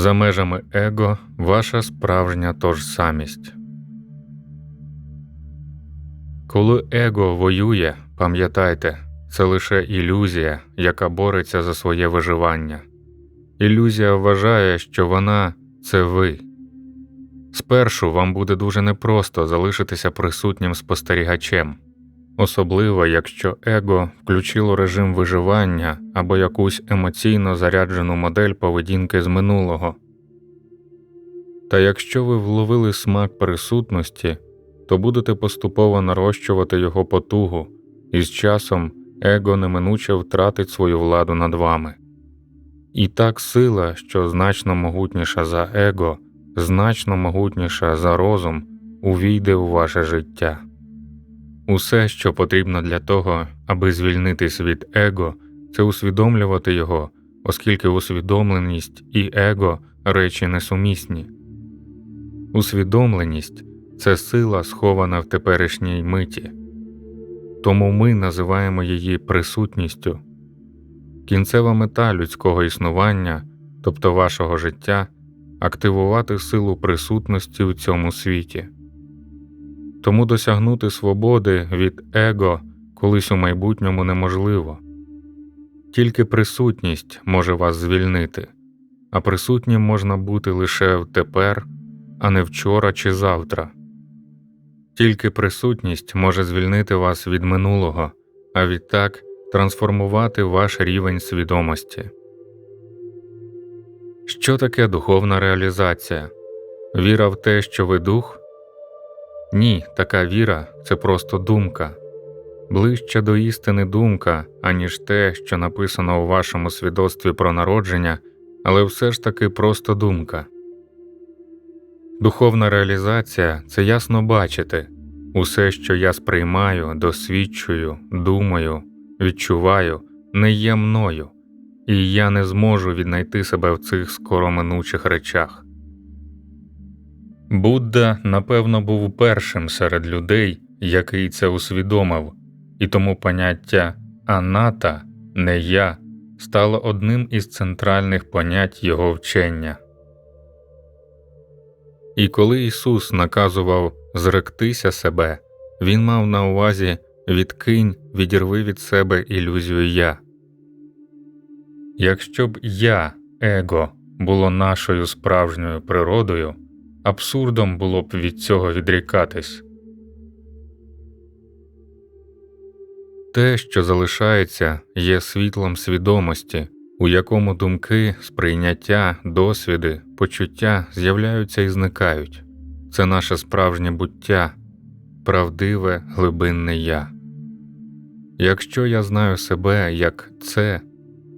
За межами его ваша справжня тожсамість. Коли его воює, пам'ятайте, це лише ілюзія, яка бореться за своє виживання. Ілюзія вважає, що вона це ви. Спершу вам буде дуже непросто залишитися присутнім спостерігачем, особливо якщо его включило режим виживання або якусь емоційно заряджену модель поведінки з минулого. Та якщо ви вловили смак присутності, то будете поступово нарощувати його потугу, і з часом его неминуче втратить свою владу над вами. І так сила, що значно могутніша за его, значно могутніша за розум, увійде у ваше життя. Усе, що потрібно для того, аби звільнитись від его, це усвідомлювати його, оскільки усвідомленість і его речі несумісні. Усвідомленість це сила, схована в теперішній миті, тому ми називаємо її присутністю. Кінцева мета людського існування, тобто вашого життя, активувати силу присутності в цьому світі. Тому досягнути свободи від его колись у майбутньому неможливо, тільки присутність може вас звільнити, а присутнім можна бути лише в тепер, а не вчора чи завтра. Тільки присутність може звільнити вас від минулого, а відтак трансформувати ваш рівень свідомості. Що таке духовна реалізація? Віра в те, що ви дух? Ні, така віра це просто думка, ближче до істини думка, аніж те, що написано у вашому свідоцтві про народження, але все ж таки просто думка. Духовна реалізація це ясно бачити усе, що я сприймаю, досвідчую, думаю, відчуваю, не є мною, і я не зможу віднайти себе в цих скороминучих речах. Будда, напевно, був першим серед людей, який це усвідомив, і тому поняття аната не я стало одним із центральних понять його вчення. І коли Ісус наказував зректися себе, Він мав на увазі відкинь, відірви від себе ілюзію я. Якщо б я, его, було нашою справжньою природою, абсурдом було б від цього відрікатись. Те, що залишається, є світлом свідомості, у якому думки, сприйняття, досвіди, почуття з'являються і зникають це наше справжнє буття, правдиве глибинне я. Якщо я знаю себе як це,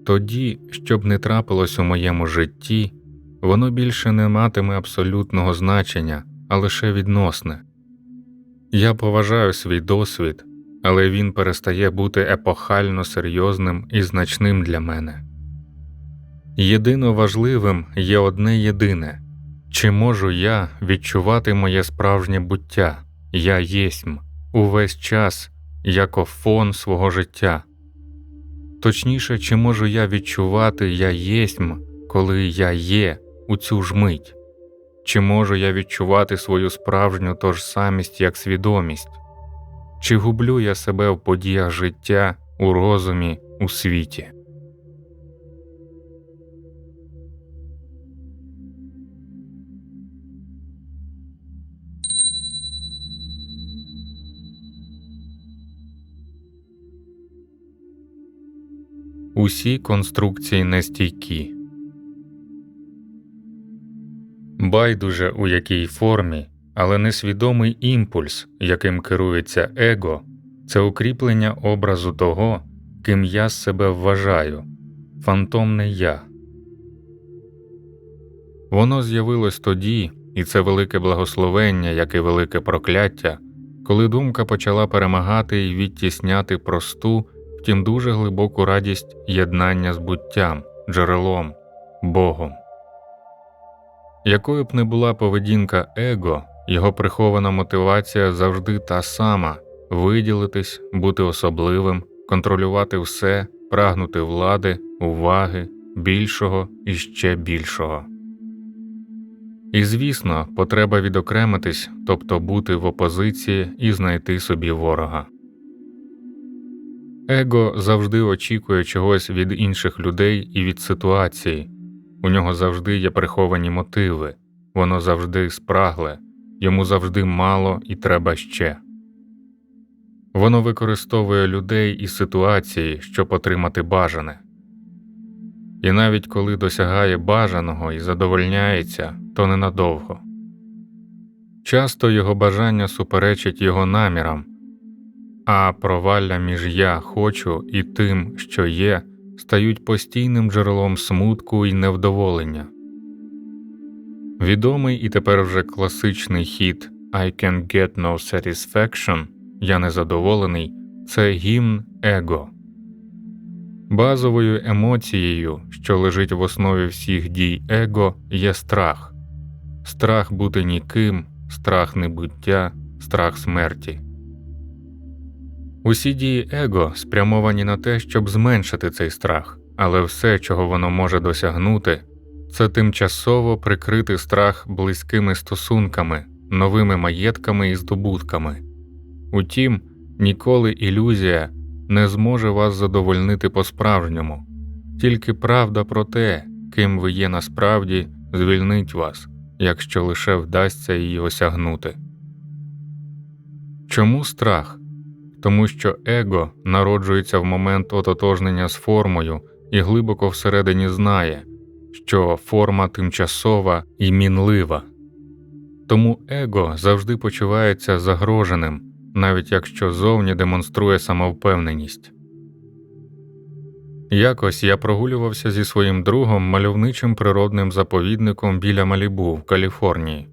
тоді, щоб не трапилось у моєму житті, воно більше не матиме абсолютного значення, а лише відносне. Я поважаю свій досвід, але він перестає бути епохально серйозним і значним для мене. Єдино важливим є одне єдине чи можу я відчувати моє справжнє буття, я єсмь увесь час як фон свого життя. Точніше, чи можу я відчувати я єсмь, коли я є у цю ж мить, чи можу я відчувати свою справжню тожсамість як свідомість, чи гублю я себе в подіях життя, у розумі, у світі. Усі конструкції нестійкі. Байдуже у якій формі, але несвідомий імпульс, яким керується его, це укріплення образу того, ким я себе вважаю, фантомне я. Воно з'явилось тоді, і це велике благословення, як і велике прокляття, коли думка почала перемагати і відтісняти просту втім дуже глибоку радість єднання з буттям, джерелом, Богом. Якою б не була поведінка Его, його прихована мотивація завжди та сама виділитись, бути особливим, контролювати все, прагнути влади, уваги, більшого і ще більшого. І, звісно, потреба відокремитись, тобто бути в опозиції і знайти собі ворога. Его завжди очікує чогось від інших людей і від ситуації, у нього завжди є приховані мотиви, воно завжди спрагле, йому завжди мало і треба ще. Воно використовує людей і ситуації, щоб отримати бажане. І навіть коли досягає бажаного і задовольняється, то ненадовго. Часто його бажання суперечить його намірам, а провалля між я хочу і тим, що є, стають постійним джерелом смутку і невдоволення. Відомий і тепер вже класичний хіт I can get no satisfaction Я незадоволений це гімн его. Базовою емоцією, що лежить в основі всіх дій его, є страх, страх бути ніким, страх небуття, страх смерті. Усі дії его спрямовані на те, щоб зменшити цей страх, але все, чого воно може досягнути, це тимчасово прикрити страх близькими стосунками, новими маєтками і здобутками. Утім, ніколи ілюзія не зможе вас задовольнити по-справжньому, тільки правда про те, ким ви є насправді, звільнить вас, якщо лише вдасться її осягнути. Чому страх? Тому що его народжується в момент ототожнення з формою і глибоко всередині знає, що форма тимчасова і мінлива, тому его завжди почувається загроженим навіть якщо зовні демонструє самовпевненість. Якось я прогулювався зі своїм другом мальовничим природним заповідником біля Малібу в Каліфорнії.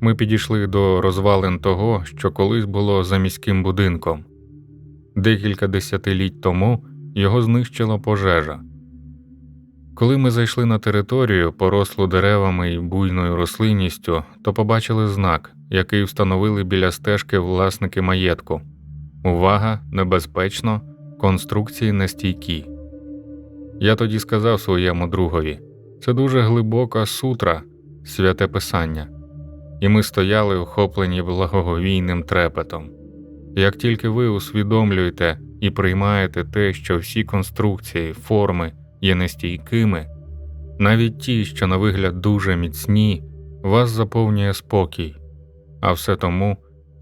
Ми підійшли до розвалин того, що колись було за міським будинком. Декілька десятиліть тому його знищила пожежа. Коли ми зайшли на територію, порослу деревами і буйною рослинністю, то побачили знак, який встановили біля стежки власники маєтку. Увага, небезпечно, конструкції нестійкі. Я тоді сказав своєму другові це дуже глибока сутра, святе писання, і ми стояли охоплені благоговійним трепетом. Як тільки ви усвідомлюєте і приймаєте те, що всі конструкції, форми є нестійкими, навіть ті, що на вигляд дуже міцні, вас заповнює спокій, а все тому,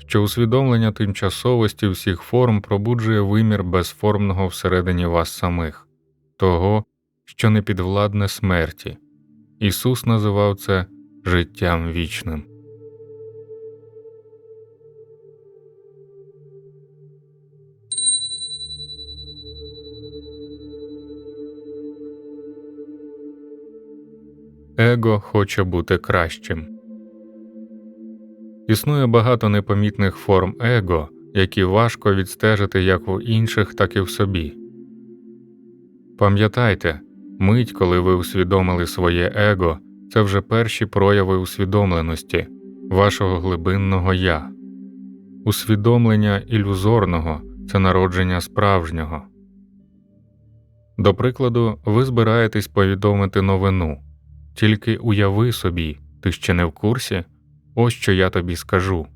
що усвідомлення тимчасовості всіх форм пробуджує вимір безформного всередині вас самих, того, що не підвладне смерті. Ісус називав це життям вічним. Его хоче бути кращим. Існує багато непомітних форм его, які важко відстежити як у інших, так і в собі. Пам'ятайте, мить, коли ви усвідомили своє его, це вже перші прояви усвідомленості, вашого глибинного я, усвідомлення ілюзорного це народження справжнього. До прикладу, ви збираєтесь повідомити новину, тільки уяви собі, ти ще не в курсі. Ось що я тобі скажу.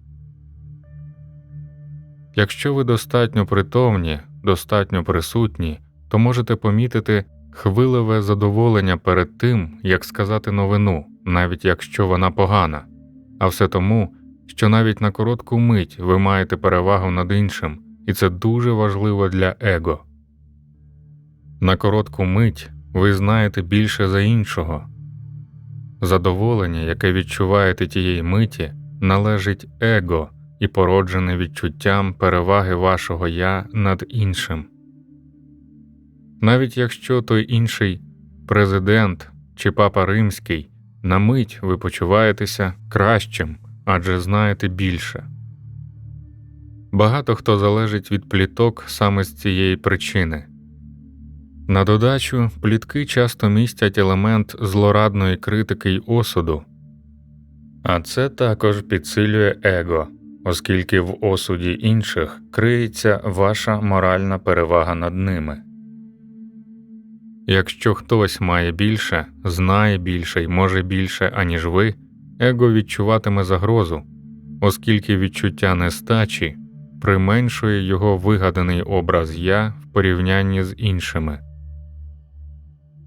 Якщо ви достатньо притомні, достатньо присутні, то можете помітити хвилеве задоволення перед тим, як сказати новину, навіть якщо вона погана, а все тому, що навіть на коротку мить ви маєте перевагу над іншим, і це дуже важливо для его. На коротку мить ви знаєте більше за іншого. Задоволення, яке відчуваєте тієї миті, належить его і породжене відчуттям переваги вашого я над іншим. Навіть якщо той інший президент чи папа римський на мить ви почуваєтеся кращим адже знаєте більше. Багато хто залежить від пліток саме з цієї причини. На додачу, плітки часто містять елемент злорадної критики й осуду, а це також підсилює его, оскільки в осуді інших криється ваша моральна перевага над ними. Якщо хтось має більше, знає більше й може більше, аніж ви, его відчуватиме загрозу, оскільки відчуття нестачі применшує його вигаданий образ я в порівнянні з іншими.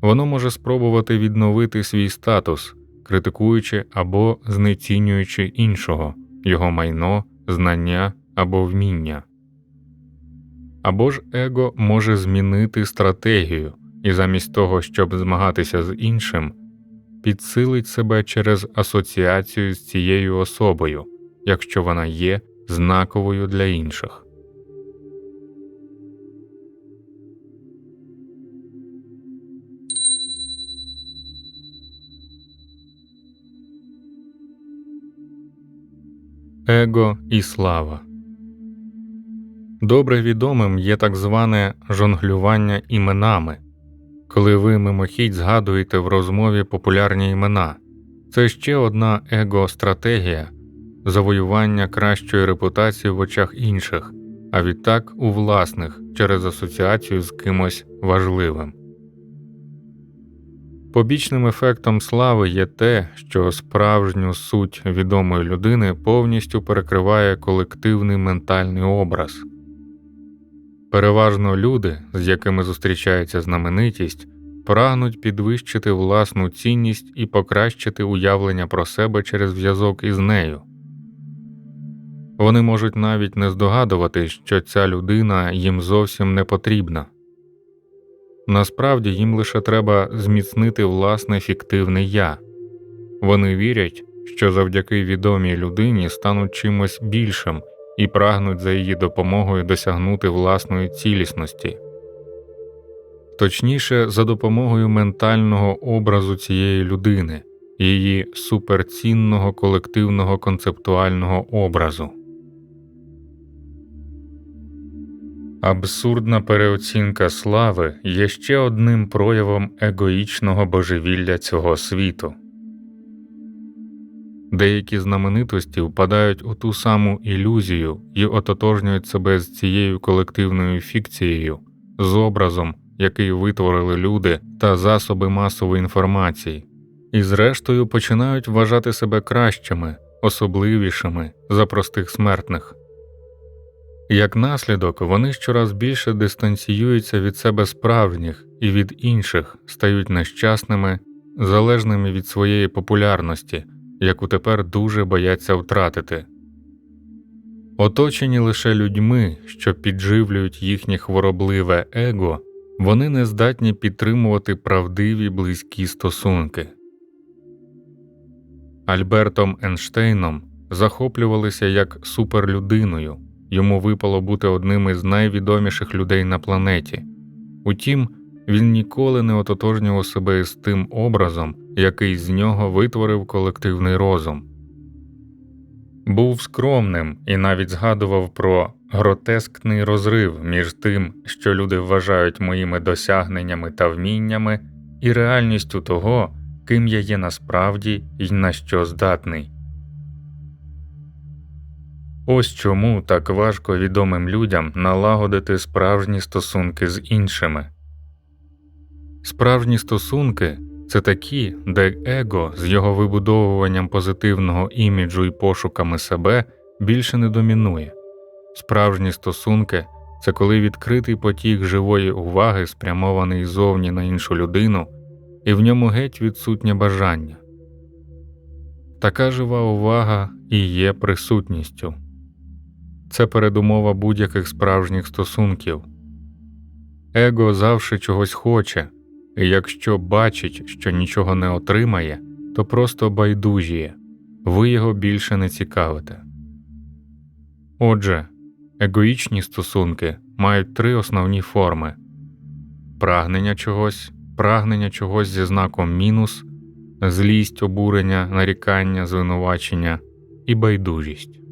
Воно може спробувати відновити свій статус, критикуючи або знецінюючи іншого, його майно, знання або вміння. Або ж его може змінити стратегію і замість того, щоб змагатися з іншим, підсилить себе через асоціацію з цією особою, якщо вона є знаковою для інших. Его і слава добре відомим є так зване жонглювання іменами, коли ви мимохідь згадуєте в розмові популярні імена. Це ще одна его-стратегія завоювання кращої репутації в очах інших, а відтак у власних через асоціацію з кимось важливим. Побічним ефектом слави є те, що справжню суть відомої людини повністю перекриває колективний ментальний образ. Переважно люди, з якими зустрічається знаменитість, прагнуть підвищити власну цінність і покращити уявлення про себе через зв'язок із нею. Вони можуть навіть не здогадувати, що ця людина їм зовсім не потрібна. Насправді їм лише треба зміцнити власне фіктивне я. Вони вірять, що завдяки відомій людині стануть чимось більшим і прагнуть за її допомогою досягнути власної цілісності, точніше, за допомогою ментального образу цієї людини, її суперцінного колективного концептуального образу. Абсурдна переоцінка слави є ще одним проявом егоїчного божевілля цього світу. Деякі знаменитості впадають у ту саму ілюзію і ототожнюють себе з цією колективною фікцією, з образом, який витворили люди та засоби масової інформації, і зрештою починають вважати себе кращими, особливішими за простих смертних. Як наслідок, вони щораз більше дистанціюються від себе справжніх і від інших стають нещасними, залежними від своєї популярності яку тепер дуже бояться втратити. Оточені лише людьми, що підживлюють їхнє хворобливе его, вони не здатні підтримувати правдиві близькі стосунки. Альбертом Енштейном захоплювалися як суперлюдиною, йому випало бути одним із найвідоміших людей на планеті. Утім, він ніколи не ототожнював себе із тим образом, який з нього витворив колективний розум. Був скромним і навіть згадував про гротескний розрив між тим, що люди вважають моїми досягненнями та вміннями, і реальністю того, ким я є насправді і на що здатний. Ось чому так важко відомим людям налагодити справжні стосунки з іншими. Справжні стосунки це такі, де его з його вибудовуванням позитивного іміджу і пошуками себе більше не домінує. Справжні стосунки це коли відкритий потік живої уваги спрямований зовні на іншу людину, і в ньому геть відсутнє бажання. Така жива увага і є присутністю, це передумова будь-яких справжніх стосунків. Его завжди чогось хоче, і якщо бачить, що нічого не отримає, то просто байдужіє, ви його більше не цікавите. Отже, егоїчні стосунки мають три основні форми прагнення чогось, прагнення чогось зі знаком мінус, злість, обурення, нарікання, звинувачення і байдужість.